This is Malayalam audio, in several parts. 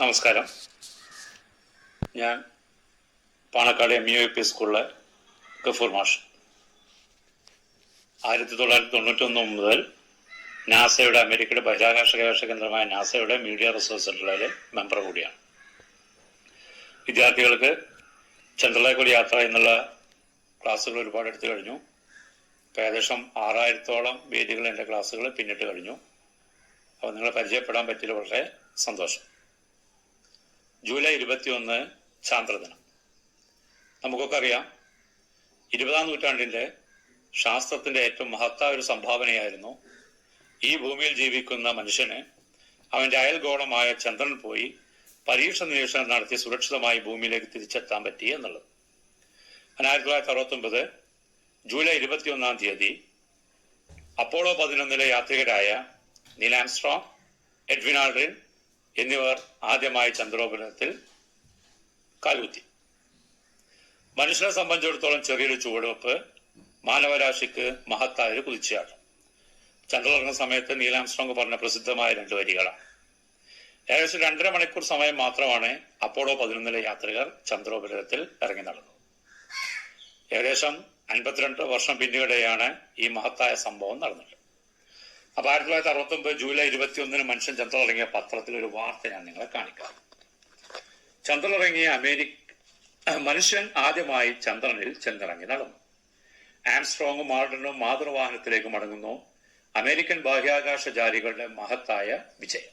നമസ്കാരം. ഞാൻ പാണക്കാട് എം യു പി സ്കൂളിലെ ഗഫൂർ മാഷ്. ആയിരത്തി തൊള്ളായിരത്തി തൊണ്ണൂറ്റൊന്ന് മുതൽ നാസയുടെ അമേരിക്കയുടെ ബഹിരാകാശ ഗവേഷണ കേന്ദ്രമായ നാസയുടെ മീഡിയ റിസോഴ്സ് സെന്ററിലെ മെമ്പർ കൂടിയാണ്. വിദ്യാർത്ഥികൾക്ക് ചന്ദ്രലേക്കൊരു യാത്ര എന്നുള്ള ക്ലാസ്സുകൾ ഒരുപാട് എടുത്തു കഴിഞ്ഞു. ഏകദേശം ആറായിരത്തോളം വേദികൾ എന്റെ ക്ലാസ്സുകൾ പിന്നിട്ട് കഴിഞ്ഞു. അപ്പോൾ നിങ്ങളെ പരിചയപ്പെടാൻ പറ്റിയത് വളരെ സന്തോഷം. ജൂലൈ ഇരുപത്തിയൊന്ന് ചാന്ദ്രദിനം. നമുക്കൊക്കെ അറിയാം ഇരുപതാം നൂറ്റാണ്ടിന്റെ ശാസ്ത്രത്തിന്റെ ഏറ്റവും മഹത്തായ ഒരു സംഭാവനയായിരുന്നു ഈ ഭൂമിയിൽ ജീവിക്കുന്ന മനുഷ്യന് അവന്റെ അയൽഗോളമായ ചന്ദ്രൻ പോയി പരീക്ഷ നിരീക്ഷണം നടത്തി സുരക്ഷിതമായി ഭൂമിയിലേക്ക് തിരിച്ചെത്താൻ പറ്റി എന്നുള്ളത്. ആയിരത്തി തൊള്ളായിരത്തി അറുപത്തൊമ്പത് ജൂലൈ ഇരുപത്തിയൊന്നാം തീയതി അപ്പോളോ പതിനൊന്നിലെ യാത്രികരായ നീൽ എഡ്വിനാൾഡ്രിൻ എന്നിവർ ആദ്യമായി ചന്ദ്രോപരിതലത്തിൽ കാലുകുത്തി. മനുഷ്യനെ സംബന്ധിച്ചിടത്തോളം ചെറിയൊരു ചുവടുവെപ്പ് മാനവരാശിക്ക് മഹത്തായ ഒരു കുതിച്ചയാണ് ചന്ദ്രനിറങ്ങുന്ന സമയത്ത് നീലാംസ്ട്രോങ് പറഞ്ഞ പ്രസിദ്ധമായ രണ്ട് വരികളാണ്. ഏകദേശം രണ്ടര മണിക്കൂർ സമയം മാത്രമാണ് അപ്പോളോ പതിനൊന്നിലെ യാത്രികർ ചന്ദ്രോപരിതലത്തിൽ ഇറങ്ങി നടന്നത്. ഏകദേശം അൻപത്തിരണ്ട് വർഷം പിന്നീടെയാണ് ഈ മഹത്തായ സംഭവം നടന്നത്. അപ്പൊ ആയിരത്തി തൊള്ളായിരത്തി അറുപത്തി ഒമ്പത് ജൂലൈ ഇരുപത്തിയൊന്നിന് മനുഷ്യൻ ചന്ദ്രനിറങ്ങിയ പത്രത്തിൽ ഒരു വാർത്ത ഞാൻ നിങ്ങളെ കാണിക്കാം. ചന്ദ്രനിറങ്ങിയ അമേരിക്ക മനുഷ്യൻ ആദ്യമായി ചന്ദ്രനിൽ ചെന്നിറങ്ങി നടന്നു. ആംസ്ട്രോങ്ങും മാർഡനും മാതൃവാഹനത്തിലേക്ക് മടങ്ങുന്നു അമേരിക്കൻ ബാഹ്യാകാശചാരികളുടെ മഹത്തായ വിജയം.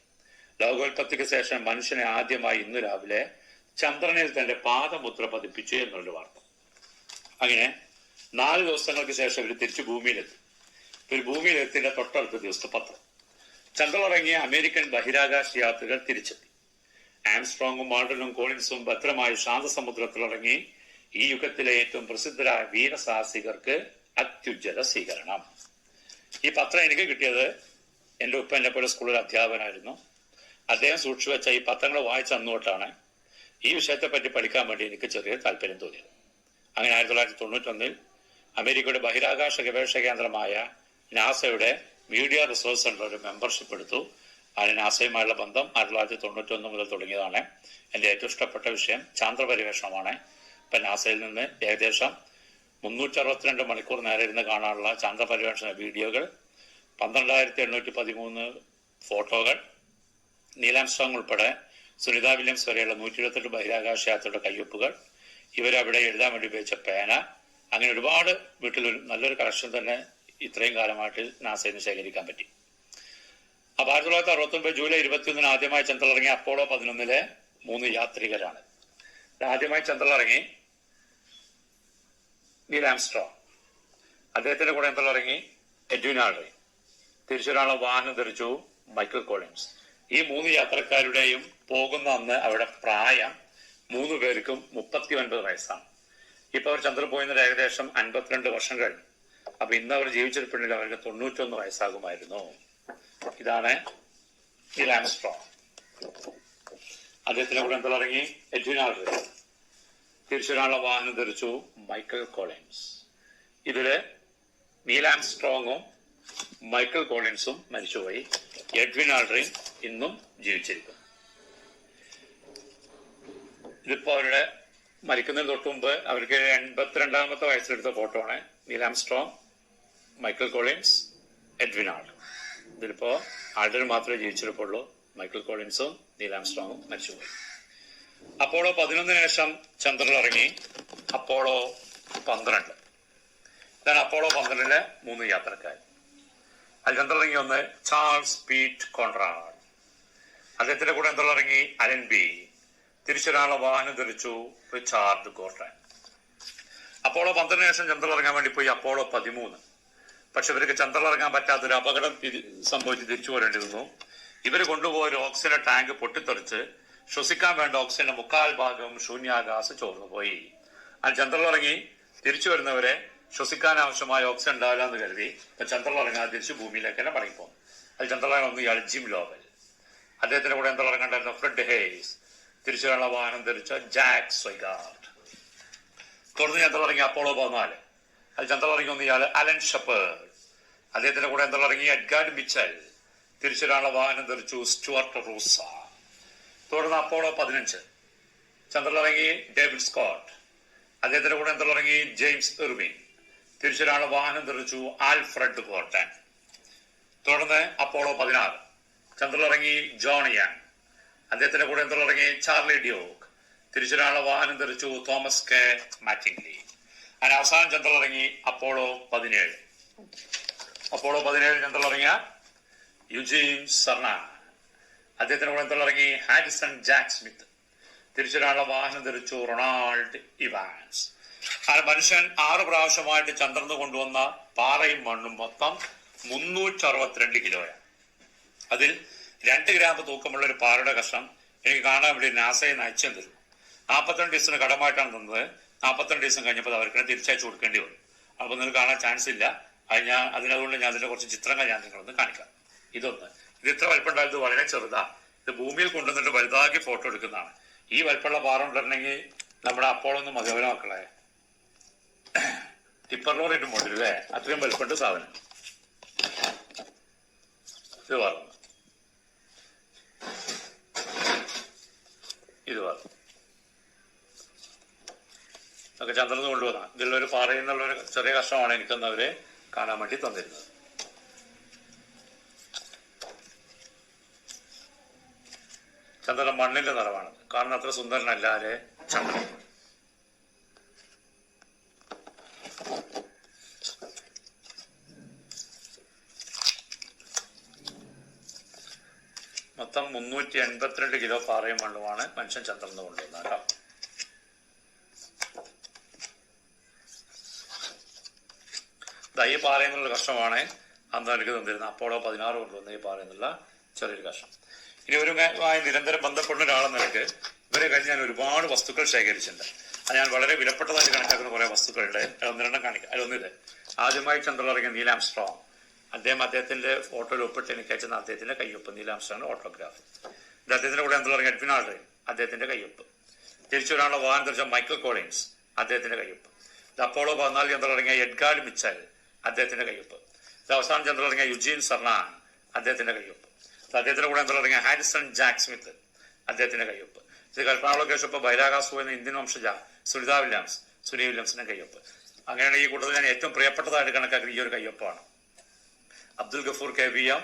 ലോകോത്പത്തിക്ക് ശേഷം മനുഷ്യനെ ആദ്യമായി ഇന്ന് രാവിലെ ചന്ദ്രനിൽ തന്റെ പാദമുദ്ര പതിപ്പിച്ചു എന്നുള്ള വാർത്ത. അങ്ങനെ നാല് ദിവസങ്ങൾക്ക് ശേഷം ഇവർ തിരിച്ചു ഭൂമിയിലെത്തി. ഒരു ഭൂമിയിലെത്തിന്റെ തൊട്ടടുത്ത ദിവസത്തെ പത്രം. ചന്ദ്രനിറങ്ങിയ അമേരിക്കൻ ബഹിരാകാശ യാത്രികർ തിരിച്ചെത്തി. ആംസ്ട്രോങ്ങും മാർഡനും കോളിൻസും ഭദ്രമായി ശാന്തസമുദ്രത്തിലിറങ്ങി ഈ യുഗത്തിലെ ഏറ്റവും പ്രസിദ്ധരായ വീരസാഹസികർക്ക് അത്യുജ്ജല സ്വീകരണം. ഈ പത്രം എനിക്ക് കിട്ടിയത് എന്റെ ഉപ്പ എന്നെ പോലെ സ്കൂളിൽ അധ്യാപകനായിരുന്നു. അദ്ദേഹം സൂക്ഷിച്ചു വെച്ച ഈ പത്രങ്ങൾ വായിച്ച അന്നുകൊണ്ടാണ് ഈ വിഷയത്തെ പറ്റി പഠിക്കാൻ വേണ്ടി എനിക്ക് ചെറിയ താല്പര്യം തോന്നിയത്. അങ്ങനെ ആയിരത്തി തൊള്ളായിരത്തി തൊണ്ണൂറ്റൊന്നിൽ അമേരിക്കയുടെ ബഹിരാകാശ ഗവേഷണ കേന്ദ്രമായ നാസയുടെ മീഡിയ റിസോഴ്സ് സെന്റർ ഒരു മെമ്പർഷിപ്പ് എടുത്തു. അതിന് നാസയുമായുള്ള ബന്ധം ആയിരത്തി തൊള്ളായിരത്തി തൊണ്ണൂറ്റൊന്ന് മുതൽ തുടങ്ങിയതാണ്. എന്റെ ഏറ്റവും ഇഷ്ടപ്പെട്ട വിഷയം ചാന്ദ്രപര്യവേഷണമാണ് ഇപ്പൊ ഇപ്പം നാസയിൽ നിന്ന് ഏകദേശം മുന്നൂറ്റി അറുപത്തിരണ്ട് മണിക്കൂർ നേരെ ഇരുന്ന് കാണാനുള്ള ചാന്ദ്രപര്യവേഷണ വീഡിയോകൾ പന്ത്രണ്ടായിരത്തി എണ്ണൂറ്റി പതിമൂന്ന് ഫോട്ടോകൾ നീലാംസ്ട്രോങ് ഉൾപ്പെടെ സുനിത വില്യംസ് വരെയുള്ള നൂറ്റി ഇരുപത്തെട്ട് ബഹിരാകാശ യാത്രയുടെ കയ്യൊപ്പുകൾ ഇവരവിടെ എഴുതാൻ വേണ്ടി ഉപയോഗിച്ച പേന അങ്ങനെ ഒരുപാട് വീട്ടിൽ നല്ലൊരു കളക്ഷൻ തന്നെ ഇത്രയും കാലമായിട്ട് നാസയിൽ നിന്ന് ശേഖരിക്കാൻ പറ്റി. അപ്പൊ ആയിരത്തി തൊള്ളായിരത്തി അറുപത്തി ഒമ്പത് ജൂലൈ ഇരുപത്തിയൊന്നിന് ആദ്യമായി ചന്ദ്രനിറങ്ങിയ അപ്പോളോ പതിനൊന്നിലെ മൂന്ന് യാത്രികരാണ്. ആദ്യമായി ചന്ദ്രനിറങ്ങി നീൽ ആംസ്ട്രോങ്. അദ്ദേഹത്തിന്റെ കൂടെ ചന്ദ്രനിറങ്ങി എഡ്വിൻ ആൾഡ്രി തിരിച്ചൊരാളെ വാഹനം ധരിച്ചു മൈക്കിൾ കോളിൻസ്. ഈ മൂന്ന് യാത്രക്കാരുടെയും പോകുന്ന അന്ന് അവരുടെ പ്രായം മൂന്ന് പേർക്കും മുപ്പത്തി ഒൻപത് വയസ്സാണ്. ഇപ്പൊ അവർ ചന്ദ്രൻ പോയിന്നത് ഏകദേശം അൻപത്തിരണ്ട് വർഷം കഴിഞ്ഞു. അപ്പൊ ഇന്ന് അവർ ജീവിച്ചിരിപ്പുണ്ടെങ്കിൽ അവർക്ക് തൊണ്ണൂറ്റൊന്ന് വയസ്സാകുമായിരുന്നു. ഇതാണ് നീൽ ആംസ്ട്രോങ്. അദ്ദേഹത്തിന്റെ കൂടെ എന്താ ഇറങ്ങി? എഡ്വിൻ ആൾഡ്രി തിരിച്ചൊരാളെ വാഹനം ധരിച്ചു മൈക്കൽ കോളിൻസ്. ഇതിൽ നീൽ ആംസ്ട്രോങ്ങും മൈക്കൽ കോളിൻസും മരിച്ചുപോയി. എഡ്വിൻ ആൾഡ്രിൻ ഇന്നും ജീവിച്ചിരിക്കുന്നു. ഇതിപ്പോ അവരുടെ മരിക്കുന്നതിന് തൊട്ട് മുമ്പ് അവർക്ക് എൺപത്തിരണ്ടാമത്തെ വയസ്സിലെടുത്ത ഫോട്ടോ ആണ് Neil Armstrong Michael Collins Edwin ആൾഡ് ഇതിലിപ്പോ ആൾഡർ മാത്രമേ ജീവിച്ചിരിപ്പുള്ളൂ മൈക്കിൾ കോളിൻസും നീലാം സ്ട്രോങ്ങും മരിച്ചുപോയി. അപ്പോളോ പതിനൊന്നിന് ശേഷം ചന്ദ്രൻ ഇറങ്ങി. അപ്പോളോ പന്ത്രണ്ട്. ഇതാണ് അപ്പോളോ പന്ത്രണ്ടിലെ മൂന്ന് യാത്രക്കാർ. അതിൽ ചന്ദ്രനിറങ്ങി ഒന്ന് ചാൾസ് പീറ്റ് കോൺറാഡ്. അദ്ദേഹത്തിന്റെ കൂടെ ചന്ദ്രനിറങ്ങി അലൻ ബി. തിരിച്ചൊരാളെ വാഹനം ധരിച്ചു റിച്ചാർഡ് ഗോർട്ടൻ അപ്പോളോ പന്ത്രണ്ടിന് ശേഷം ചന്ദ്രൻ ഇറങ്ങാൻ വേണ്ടി പോയി അപ്പോളോ പതിമൂന്ന്. പക്ഷെ ഇവർക്ക് ചന്ദ്രനിറങ്ങാൻ പറ്റാത്ത പറ്റാത്തൊരു അപകടം സംഭവിച്ച് തിരിച്ചു പോരേണ്ടി വന്നു ഇവർ കൊണ്ടുപോയ ഓക്സിജന്റെ ടാങ്ക് പൊട്ടിത്തെറിച്ച് ശ്വസിക്കാൻ വേണ്ട ഓക്സിജന്റെ മുക്കാൽ ഭാഗം ശൂന്യാകാശ ചോർന്നു പോയി. ആ ചന്ദ്രനിറങ്ങി തിരിച്ചു വരുന്നവരെ ശ്വസിക്കാൻ ആവശ്യമായ ഓക്സിജൻ ഉണ്ടാവില്ല എന്ന് കരുതി ഇപ്പൊ ചന്ദ്രനിറങ്ങാൻ തിരിച്ച് തിരിച്ചു ഭൂമിയിലേക്ക് തന്നെ മടങ്ങിപ്പോകും. അത് ചന്ദ്രൻ വന്നു ഇയാൾ ജിം ലോവൽ. അദ്ദേഹത്തിന്റെ കൂടെ എന്താ ഇറങ്ങേണ്ടായിരുന്നു ഫ്രെഡ് ഹേസ് തിരിച്ചു വരാനുള്ള വാഹനം ധരിച്ച ജാക്ക് സ്വൈഗാർഡ്. തുടർന്ന് ചന്ദ്രനിറങ്ങി അപ്പോളോ പതിനാല്. അത് ഒന്ന് ഇയാൾ അലൻ ഷപ്പേർഡ്. അദ്ദേഹത്തിന്റെ കൂടെ എന്താ ഇറങ്ങി എഡ്ഗാർഡ് മിച്ചൽ. തിരിച്ചൊരാളെ വാഹനം ധരിച്ചു സ്റ്റുവർട്ട് റൂസ. തുടർന്ന് അപ്പോളോ പതിനഞ്ച്. ചന്ദ്രനിറങ്ങി ഡേവിഡ് സ്കോട്ട്. അദ്ദേഹത്തിന്റെ കൂടെ ചന്ദ്രനിറങ്ങി ജെയിംസ് എർവിൻ തിരിച്ചൊരാളെ വാഹനം തെറിച്ചു ആൽഫ്രഡ് കോർട്ടൻ. തുടർന്ന് അപ്പോളോ പതിനാറ്. ചന്ദ്രനിറങ്ങി ജോണിയാൻ അദ്ദേഹത്തിന്റെ കൂടെ ചന്ദ്രനിറങ്ങി ചാർലി ഡിയോക്ക്. തിരിച്ചൊരാളെ വാഹനം തെറിച്ചു തോമസ് കെ. മാറ്റിംഗ്ലി. അങ്ങനെ അവസാനം ചന്ദ്രനിറങ്ങി അപ്പോളോ പതിനേഴ്. അപ്പോളോ പതിനേഴ് ചന്ദ്രനിറങ്ങിയ യുജീൻ സർണ. അദ്ദേഹത്തിന് കൂടെ ചന്ദ്രനിറങ്ങി ഹാരിസൺ ജാക്ക് സ്മിത്ത്. തിരിച്ചൊരാളുടെ വാഹനം ധരിച്ചു റൊണാൾഡ് ഇവാൻസ്. ആ മനുഷ്യൻ ആറ് പ്രാവശ്യമായിട്ട് ചന്ദ്രന് കൊണ്ടുവന്ന പാറയും മണ്ണും മൊത്തം മുന്നൂറ്റി അറുപത്തിരണ്ട് കിലോയാണ്. അതിൽ രണ്ട് ഗ്രാം തൂക്കമുള്ള ഒരു പാറയുടെ കഷ്ണം എനിക്ക് കാണാൻ വേണ്ടി നാസയെ നയിച്ചു തരും നാൽപ്പത്തിരണ്ട് ദിവസത്തിന് കടമായിട്ടാണ് തന്നത്. നാൽപ്പത്തിരണ്ട് ദിവസം കഴിഞ്ഞപ്പോൾ അവർക്ക് തിരിച്ചയച്ചു കൊടുക്കേണ്ടി വന്നു. അപ്പോൾ നിങ്ങൾക്ക് കാണാൻ ചാൻസ് ഇല്ല. അത് ഞാൻ അതിനതുകൊണ്ട് ഞാൻ അതിന്റെ കുറച്ച് ചിത്രങ്ങൾ ഞാൻ നിങ്ങളൊന്ന് കാണിക്കാം. ഇതൊന്ന്. ഇത് ഇത്ര വലിപ്പം ഉണ്ടായത് വളരെ ചെറുതാ. ഇത് ഭൂമിയിൽ കൊണ്ടുവന്നിട്ട് വലുതാക്കി ഫോട്ടോ എടുക്കുന്നതാണ്. ഈ വലിപ്പമുള്ള പാറ ഉണ്ടെങ്കിൽ നമ്മുടെ അപ്പോളൊന്നും മതിയാവില്ല മക്കളെ ടിപ്പർ മോഡൽ അല്ലേ? അത്രയും വലിപ്പമുണ്ട് സാധനം. ഇത് പറഞ്ഞു ഇത് പറഞ്ഞു ഒക്കെ ചന്ദ്രന് കൊണ്ടുവന്ന. ഇതിലൊരു പാറയിൽ നിന്നുള്ള ഒരു ചെറിയ കഷ്ടമാണ് എനിക്കൊന്ന് അവരെ കാണാൻ വേണ്ടി തന്നിരുന്നത്. ചന്ദ്രൻ മണ്ണിന്റെ നിറമാണ് കാരണം അത്ര സുന്ദരനല്ലാതെ ചന്ദ്രൻ. മൊത്തം മുന്നൂറ്റി എൺപത്തിരണ്ട് കിലോ പാറയും മണ്ണുമാണ് മനുഷ്യൻ ചന്ദ്രൻ കൊണ്ടുവന്നത് കേട്ടോ. ദാ ഈ പാറയിൽ നിന്നുള്ള കഷ്ണമാണ് അന്ന് എനിക്ക് തന്നിരുന്നത്. അപ്പോളോ പതിനാറ് കൊണ്ടുവന്ന ഈ പാറയിൽ നിന്നുള്ള ചെറിയൊരു കഷ്ണം. ഇനി ഒരു നിരന്തരം ബന്ധപ്പെടുന്ന ഒരാളെന്ന് എനിക്ക് ഇവരെ കഴിഞ്ഞ് ഞാൻ ഒരുപാട് വസ്തുക്കൾ ശേഖരിച്ചിട്ടുണ്ട്. അത് ഞാൻ വളരെ വിലപ്പെട്ടതായിട്ട് കണക്കാക്കുന്ന കുറെ വസ്തുക്കളുണ്ട്. ഒന്നിരണ്ണം കാണിക്കാം. അതിലൊന്നിത് ആദ്യമായി ചന്ദ്രനിറങ്ങിയ നീലാം സ്ട്രോങ് അദ്ദേഹം അദ്ദേഹത്തിന്റെ ഫോട്ടോയിൽ ഒപ്പിട്ട് എനിക്ക് അയച്ചെന്ന അദ്ദേഹത്തിന്റെ കയ്യൊപ്പ്. Neil Armstrong autograph. ഇത് അദ്ദേഹത്തിന്റെ കൂടെ ചന്ദ്രനിറങ്ങിയ ആൾഡ്രിൻ അദ്ദേഹത്തിന്റെ കയ്യൊപ്പ്. തിരിച്ചൊരാളുടെ വാഹനം തിരിച്ച മൈക്കിൾ കോളിൻസ് അദ്ദേഹത്തിന്റെ കയ്യൊപ്പ്. ഇത് അപ്പോളോ പതിനാല് ചന്ദ്രനിറങ്ങിയ എഡ്ഗാർഡ് മിച്ചൽ അദ്ദേഹത്തിന്റെ കയ്യൊപ്പ്. അവസാനം ചെന്നിറങ്ങിയ യുജീൻ സർണാണ് അദ്ദേഹത്തിന്റെ കയ്യൊപ്പ്. അദ്ദേഹത്തിന്റെ കൂടെ ചന്ദ്രനിറങ്ങിയ ഹാരിസൺ ജാക്ക് സ്മിത്ത് അദ്ദേഹത്തിന്റെ കയ്യൊപ്പ്. ഇത് കൽപ്പനാളോ കേശപ്പ് എന്ന ഇന്ത്യൻ വംശജ സുനിത വില്യംസ് സുനി വില്യംസിന്റെ കയ്യൊപ്പ്. അങ്ങനെയാണ് ഈ കൂട്ടത്തിൽ ഞാൻ ഏറ്റവും പ്രിയപ്പെട്ടതായിട്ട് കണക്കാക്കുന്ന ഈ ഒരു കയ്യൊപ്പാണ്. Abdul Gafoor K V M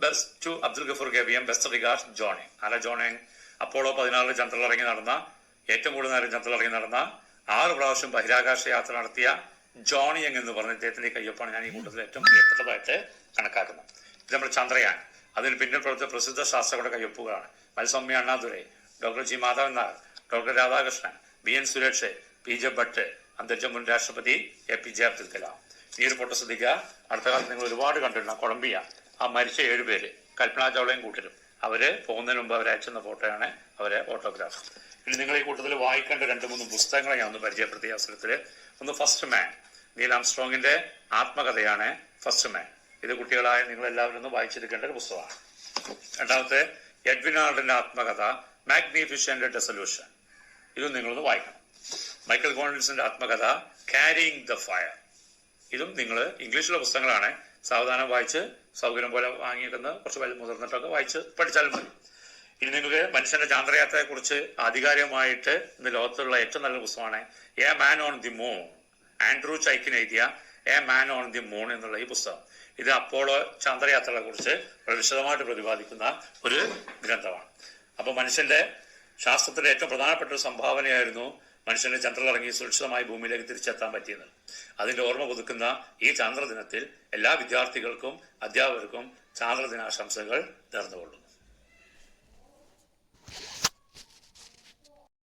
best to Abdul Gafoor K V M best regard Johnny. ആല ജോണി അപ്പോളോ പതിനാറിൽ ചന്ദ്രനിറങ്ങി നടന്ന ഏറ്റവും കൂടുതൽ നേരം ചന്ദ്രനിറങ്ങി നടന്ന ആറ് പ്രാവശ്യം ബഹിരാകാശ യാത്ര നടത്തിയ ജോണി യങ് എന്ന് പറഞ്ഞ ഇദ്ദേഹത്തിന്റെ കയ്യൊപ്പാണ് ഞാൻ ഈ കൂട്ടത്തിൽ ഏറ്റവും പ്രിയപ്പെട്ടതായിട്ട് കണക്കാക്കുന്നത്. ഇത് നമ്മുടെ ചന്ദ്രയാൻ. അതിന് പിന്നിൽ പ്രവർത്തിച്ച പ്രസിദ്ധ ശാസ്ത്രങ്ങളുടെ കയ്യൊപ്പുകളാണ്. Mylswamy Annadurai doctor G Madhavan Nair doctor Radhakrishnan B N Suresh P J Bhatt അന്തരിച്ച മുൻ രാഷ്ട്രപതി A P J Abdul Kalam. ഈ ഫോട്ടോ ശ്രദ്ധിക്കുക. അടുത്ത കാലത്ത് നിങ്ങൾ ഒരുപാട് കണ്ടിരുന്ന കൊളംബിയ. ആ മരിച്ച ഏഴുപേര് കൽപ്പന ചൗളയും കൂട്ടരും. അവർ പോകുന്നതിന് മുമ്പ് അവർ അയച്ചെന്ന ഫോട്ടോയാണ് അവരെ ഓട്ടോഗ്രാഫ് ഇനി നിങ്ങൾ ഈ കൂട്ടത്തിൽ വായിക്കേണ്ട രണ്ട് മൂന്ന് പുസ്തകങ്ങളെ ഞാൻ ഒന്ന് പരിചയപ്പെടുത്തിയ അവസരത്തിൽ ഒന്ന് ഫസ്റ്റ് മാൻ നീൽ ആംസ്ട്രോങ്ങിന്റെ ആത്മകഥയാണ് ഫസ്റ്റ് മാൻ ഇത് കുട്ടികളായ നിങ്ങൾ എല്ലാവരും ഒന്ന് വായിച്ചെടുക്കേണ്ട ഒരു പുസ്തകമാണ്. രണ്ടാമത്തെ എഡ്വിനാൾഡിന്റെ ആത്മകഥ മാഗ്നിഫിഷ്യന്റ് ഡെസൊല്യൂഷൻ ഇതും നിങ്ങളൊന്ന് വായിക്കണം. മൈക്കൽ കോൺവിൻസിന്റെ ആത്മകഥ കാരിങ് ദ ഫയർ ഇതും നിങ്ങൾ ഇംഗ്ലീഷിലെ പുസ്തകങ്ങളാണ്. സാവധാനം വായിച്ച് സൗകര്യം പോലെ വാങ്ങിയിരുന്ന് കുറച്ച് വലിയ മുതിർന്നിട്ടൊക്കെ വായിച്ച് പഠിച്ചാലും മതി. ഇനി നിങ്ങൾക്ക് മനുഷ്യന്റെ ചാന്ദ്രയാത്രയെ കുറിച്ച് ആധികാരികമായിട്ട് ഇന്ന് ലോകത്തുള്ള ഏറ്റവും നല്ല പുസ്തകമാണ് a man on the moon. Andrew Chaikin എഴുതിയ a man on the moon എന്നുള്ള ഈ പുസ്തകം. ഇത് അപ്പോളോ ചാന്ദ്രയാത്രകളെ കുറിച്ച് വിശദമായിട്ട് പ്രതിപാദിക്കുന്ന ഒരു ഗ്രന്ഥമാണ്. അപ്പൊ മനുഷ്യന്റെ ശാസ്ത്രത്തിലെ ഏറ്റവും പ്രധാനപ്പെട്ട ഒരു സംഭാവനയായിരുന്നു മനുഷ്യന്റെ ചന്ദ്രനിറങ്ങി സുരക്ഷിതമായി ഭൂമിയിലേക്ക് തിരിച്ചെത്താൻ പറ്റിയത്. അതിന്റെ ഓർമ്മ പുതുക്കുന്ന ഈ ചാന്ദ്രദിനത്തിൽ എല്ലാ വിദ്യാർത്ഥികൾക്കും അധ്യാപകർക്കും ചാന്ദ്രദിനാശംസകൾ നേർന്നുകൊള്ളുന്നു.